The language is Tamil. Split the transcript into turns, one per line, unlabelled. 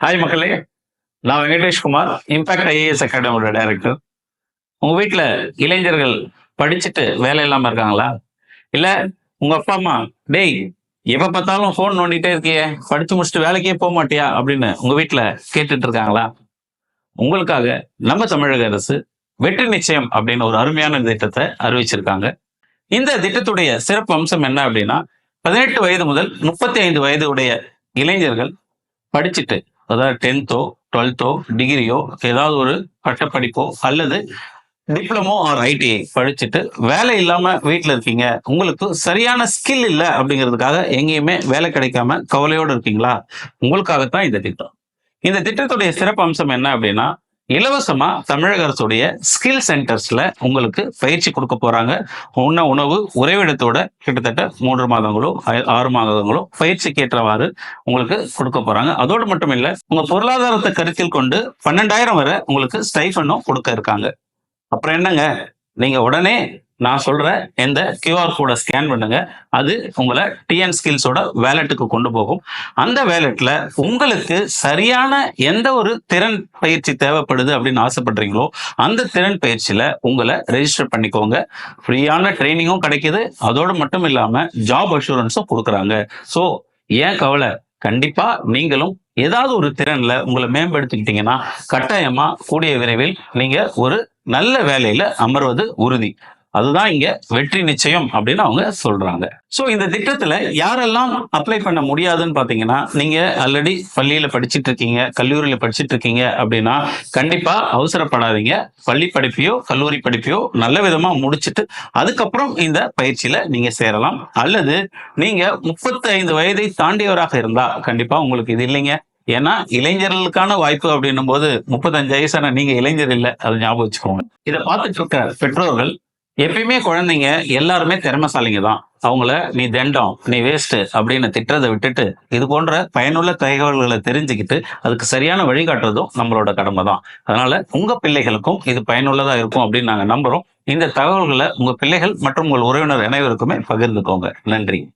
ஹாய் மக்களே. நான் வெங்கடேஷ் குமார் இம்பாக்ட் ஐஏஎஸ் அகாடமியோட டைரக்டர் உங்க வீட்டில் இளைஞர்கள் படிச்சுட்டு வேலை இல்லாமல் இருக்காங்களா? இல்லை உங்க அப்பா அம்மா டேய் எப்போ பார்த்தாலும் ஃபோன் நோண்டிட்டே இருக்கியே. படித்து முடிச்சுட்டு வேலைக்கே போக மாட்டியா? அப்படின்னு உங்க வீட்டில் கேட்டுட்டு இருக்காங்களா? உங்களுக்காக நம்ம தமிழக அரசு வெற்றி நிச்சயம் அப்படின்னு ஒரு அருமையான திட்டத்தை அறிவிச்சிருக்காங்க. இந்த திட்டத்துடைய சிறப்பு அம்சம் என்ன அப்படின்னா பதினெட்டு வயது முதல் முப்பத்தி ஐந்து வயது உடைய இளைஞர்கள் படிச்சுட்டு அதாவது டென்த்தோ டுவெல்த்தோ டிகிரியோ ஏதாவது ஒரு பட்டப்படிப்போ அல்லது டிப்ளமோ ஆர் ஐடிஐ படிச்சுட்டு வேலை இல்லாம வீட்டில் இருக்கீங்க. உங்களுக்கு சரியான ஸ்கில் இல்லை அப்படிங்கிறதுக்காக எங்கேயுமே வேலை கிடைக்காம கவலையோடு இருக்கீங்களா? உங்களுக்காகத்தான் இந்த திட்டம். இந்த திட்டத்துடைய சிறப்பு அம்சம் என்ன அப்படின்னா இலவசமா தமிழக அரசுடைய ஸ்கில் சென்டர்ஸ்ல உங்களுக்கு பயிற்சி கொடுக்க போறாங்க. உண்ண உணவு உறைவிடத்தோட கிட்டத்தட்ட மூன்று மாதங்களோ ஆறு மாதங்களோ பயிற்சிக்கு ஏற்றவாறு உங்களுக்கு கொடுக்க போறாங்க. அதோடு மட்டும் இல்ல உங்க பொருளாதாரத்தை கருத்தில் கொண்டு பன்னெண்டாயிரம் வரை உங்களுக்கு ஸ்டைஃபனும் கொடுக்க இருக்காங்க. அப்புறம் என்னங்க? நீங்க உடனே நான் சொல்ற இந்த கியூஆர் கோடை ஸ்கேன் பண்ணுங்க. அது உங்களை டிஎன் ஸ்கில்ஸோட வேலெட்டுக்கு கொண்டு போகும். அந்த வேலெட்ல உங்களுக்கு சரியான எந்த ஒரு திறன் பயிற்சி தேவைப்படுது அப்படின்னு ஆசைப்படுறீங்களோ அந்த திறன் பயிற்சியில உங்களை ரெஜிஸ்டர் பண்ணிக்கோங்க. ஃப்ரீயான ட்ரைனிங்கும் கிடைக்குது. அதோடு மட்டும் இல்லாம ஜாப் அஷூரன்ஸும் கொடுக்குறாங்க. ஸோ ஏன் கவலை? கண்டிப்பா நீங்களும் ஏதாவது ஒரு திறன்ல உங்களை மேம்படுத்திக்கிட்டீங்கன்னா கட்டாயமா கூடிய விரைவில் நீங்க ஒரு நல்ல வேலையில அமர்வது உறுதி. அதுதான் இங்க வெற்றி நிச்சயம் அப்படின்னு அவங்க சொல்றாங்க. சோ இந்த திட்டத்துல யாரெல்லாம் அப்ளை பண்ண முடியாதுன்னு பாத்தீங்கன்னா நீங்க ஆல்ரெடி பள்ளியில படிச்சிட்டு இருக்கீங்க கல்லூரியில படிச்சிட்டு இருக்கீங்க அப்படின்னா கண்டிப்பா அவசரப்படாதீங்க. பள்ளி படிப்பையோ கல்லூரி படிப்பையோ நல்ல விதமா முடிச்சிட்டு அதுக்கப்புறம் இந்த பயிற்சியில நீங்க சேரலாம். அல்லது நீங்க முப்பத்தி ஐந்து வயதை தாண்டியவராக இருந்தா கண்டிப்பா உங்களுக்கு இது இல்லைங்க. ஏன்னா இளைஞர்களுக்கான வாய்ப்பு அப்படின்னும் போது முப்பத்தஞ்சு வயசான நீங்க இளைஞர் இல்லை அதை ஞாபகம் வச்சுக்கோங்க. இதை பார்த்துட்டு இருக்க பெற்றோர்கள் எப்பயுமே குழந்தைங்க எல்லாருமே திறமைசாலிங்க தான். அவங்கள நீ தண்டம் நீ வேஸ்ட் அப்படின்னு திட்டுறதை விட்டுட்டு இது போன்ற பயனுள்ள தகவல்களை தெரிஞ்சுக்கிட்டு அதுக்கு சரியான வழிகாட்டுறதும் நம்மளோட கடமை தான். அதனால உங்க பிள்ளைகளுக்கும் இது பயனுள்ளதா இருக்கும் அப்படின்னு நாங்க நம்புறோம். இந்த தகவல்களை உங்க பிள்ளைகள் மற்றும் உங்கள் உறவினர் அனைவருக்குமே பகிர்ந்துக்கோங்க. நன்றி.